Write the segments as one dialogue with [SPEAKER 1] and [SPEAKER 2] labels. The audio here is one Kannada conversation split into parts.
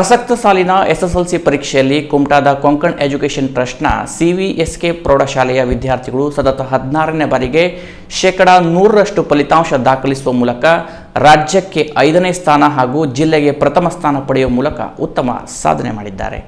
[SPEAKER 1] ಪ್ರಸಕ್ತ ಸಾಲಿನ ಎಸ್ಎಸ್ಎಲ್ಸಿ ಪರೀಕ್ಷೆಯಲ್ಲಿ ಕುಮಟಾದ ಕೊಂಕಣ್ ಎಜುಕೇಷನ್ ಟ್ರಸ್ಟ್ನ ಸಿವಿಎಸ್ಕೆ ಪ್ರೌಢಶಾಲೆಯ ವಿದ್ಯಾರ್ಥಿಗಳು ಸತತ ಹದಿನಾರನೇ ಬಾರಿಗೆ ಶೇಕಡಾ ನೂರರಷ್ಟು ಫಲಿತಾಂಶ ದಾಖಲಿಸುವ ಮೂಲಕ ರಾಜ್ಯಕ್ಕೆ ಐದನೇ ಸ್ಥಾನ ಹಾಗೂ ಜಿಲ್ಲೆಗೆ ಪ್ರಥಮ ಸ್ಥಾನ ಪಡೆಯುವ ಮೂಲಕ ಉತ್ತಮ ಸಾಧನೆ ಮಾಡಿದ್ದಾರೆ.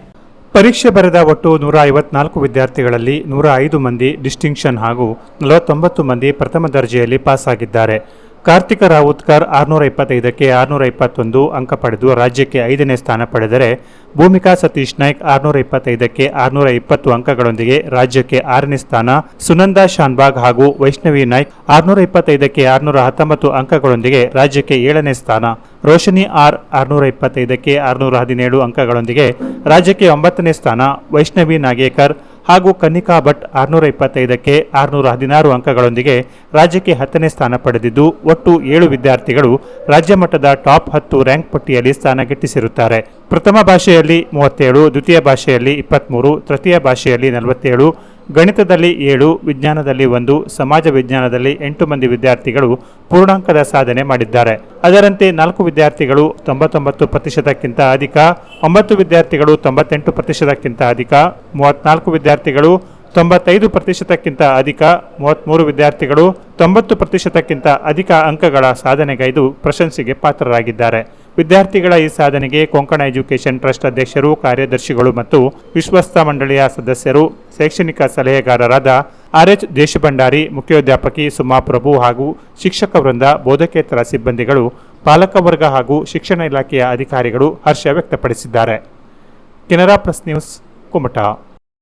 [SPEAKER 2] ಪರೀಕ್ಷೆ ಬರೆದ ಒಟ್ಟು ನೂರ ಐವತ್ನಾಲ್ಕು ವಿದ್ಯಾರ್ಥಿಗಳಲ್ಲಿ ನೂರ ಐದು ಮಂದಿ ಡಿಸ್ಟಿಂಕ್ಷನ್ ಹಾಗೂ ನಲವತ್ತೊಂಬತ್ತು ಮಂದಿ ಪ್ರಥಮ ದರ್ಜೆಯಲ್ಲಿ ಪಾಸ್ ಆಗಿದ್ದಾರೆ ಕಾರ್ತಿಕ ರಾವುತ್ಕರ್ ಆರುನೂರ ಇಪ್ಪತ್ತೈದಕ್ಕೆ ಆರುನೂರ ಇಪ್ಪತ್ತೊಂದು ಅಂಕ ಪಡೆದು ರಾಜ್ಯಕ್ಕೆ ಐದನೇ ಸ್ಥಾನ ಪಡೆದರೆ ಭೂಮಿಕಾ ಸತೀಶ್ ನಾಯ್ಕ್ ಆರುನೂರ ಇಪ್ಪತ್ತೈದಕ್ಕೆ ಆರುನೂರ ಇಪ್ಪತ್ತು ಅಂಕಗಳೊಂದಿಗೆ ರಾಜ್ಯಕ್ಕೆ ಆರನೇ ಸ್ಥಾನ, ಸುನಂದಾ ಶಾನ್ಬಾಗ್ ಹಾಗೂ ವೈಷ್ಣವಿ ನಾಯ್ಕ್ ಆರುನೂರ ಇಪ್ಪತ್ತೈದಕ್ಕೆ ಆರುನೂರ ಹತ್ತೊಂಬತ್ತು ಅಂಕಗಳೊಂದಿಗೆ ರಾಜ್ಯಕ್ಕೆ ಏಳನೇ ಸ್ಥಾನ ರೋಶನಿ ಆರ್ ಆರುನೂರ ಇಪ್ಪತ್ತೈದಕ್ಕೆ ಆರುನೂರ ಹದಿನೇಳು ಅಂಕಗಳೊಂದಿಗೆ ರಾಜ್ಯಕ್ಕೆ ಒಂಬತ್ತನೇ ಸ್ಥಾನ, ವೈಷ್ಣವಿ ನಾಗೇಕರ್ ಹಾಗೂ ಕನಿಕಾ ಭಟ್ ಆರುನೂರ ಇಪ್ಪತ್ತೈದಕ್ಕೆ ಆರುನೂರ ಹದಿನಾರು ಅಂಕಗಳೊಂದಿಗೆ ರಾಜ್ಯಕ್ಕೆ ಹತ್ತನೇ ಸ್ಥಾನ ಪಡೆದಿದ್ದು, ಒಟ್ಟು ಏಳು ವಿದ್ಯಾರ್ಥಿಗಳು ರಾಜ್ಯ ಮಟ್ಟದ ಟಾಪ್ ಹತ್ತು ರ್ಯಾಂಕ್ ಪಟ್ಟಿಯಲ್ಲಿ ಸ್ಥಾನ ಗಿಟ್ಟಿಸಿರುತ್ತಾರೆ. ಪ್ರಥಮ ಭಾಷೆಯಲ್ಲಿ ಮೂವತ್ತೇಳು, ದ್ವಿತೀಯ ಭಾಷೆಯಲ್ಲಿ ಇಪ್ಪತ್ತ್ಮೂರು ತೃತೀಯ ಭಾಷೆಯಲ್ಲಿ ನಲವತ್ತೇಳು ಗಣಿತದಲ್ಲಿ ಏಳು, ವಿಜ್ಞಾನದಲ್ಲಿ ಒಂದು, ಸಮಾಜ ವಿಜ್ಞಾನದಲ್ಲಿ ಎಂಟು ಮಂದಿ ವಿದ್ಯಾರ್ಥಿಗಳು ಪೂರ್ಣಾಂಕದ ಸಾಧನೆ ಮಾಡಿದ್ದಾರೆ. ಅದರಂತೆ ನಾಲ್ಕು ವಿದ್ಯಾರ್ಥಿಗಳು ತೊಂಬತ್ತೊಂಬತ್ತು ಪ್ರತಿಶತಕ್ಕಿಂತ ಅಧಿಕ, ಒಂಬತ್ತು ವಿದ್ಯಾರ್ಥಿಗಳು ತೊಂಬತ್ತೆಂಟು ಪ್ರತಿಶತಕ್ಕಿಂತ ಅಧಿಕ ಮೂವತ್ನಾಲ್ಕು ವಿದ್ಯಾರ್ಥಿಗಳು ತೊಂಬತ್ತೈದು ಪ್ರತಿಶತಕ್ಕಿಂತ ಅಧಿಕ, ಮೂವತ್ತ್ಮೂರು ವಿದ್ಯಾರ್ಥಿಗಳು ತೊಂಬತ್ತು ಪ್ರತಿಶತಕ್ಕಿಂತ ಅಧಿಕ ಅಂಕಗಳ ಸಾಧನೆಗೈದು ಪ್ರಶಂಸೆಗೆ ಪಾತ್ರರಾಗಿದ್ದಾರೆ. ವಿದ್ಯಾರ್ಥಿಗಳ ಈ ಸಾಧನೆಗೆ ಕೊಂಕಣ ಎಜುಕೇಷನ್ ಟ್ರಸ್ಟ್ ಅಧ್ಯಕ್ಷರು, ಕಾರ್ಯದರ್ಶಿಗಳು ಮತ್ತು ವಿಶ್ವಸ್ತ ಮಂಡಳಿಯ ಸದಸ್ಯರು, ಶೈಕ್ಷಣಿಕ ಸಲಹೆಗಾರರಾದ ಆರ್ ಎಚ್ ದೇಶಭಂಡಾರಿ ಮುಖ್ಯೋಧ್ಯಾಪಕಿ ಸುಮಾ ಪ್ರಭು ಹಾಗೂ ಶಿಕ್ಷಕ ವೃಂದ, ಬೋಧಕೇತರ ಸಿಬ್ಬಂದಿಗಳು, ಪಾಲಕ ವರ್ಗ ಹಾಗೂ ಶಿಕ್ಷಣ ಇಲಾಖೆಯ ಅಧಿಕಾರಿಗಳು ಹರ್ಷ ವ್ಯಕ್ತಪಡಿಸಿದ್ದಾರೆ. Canara press news, Kumta.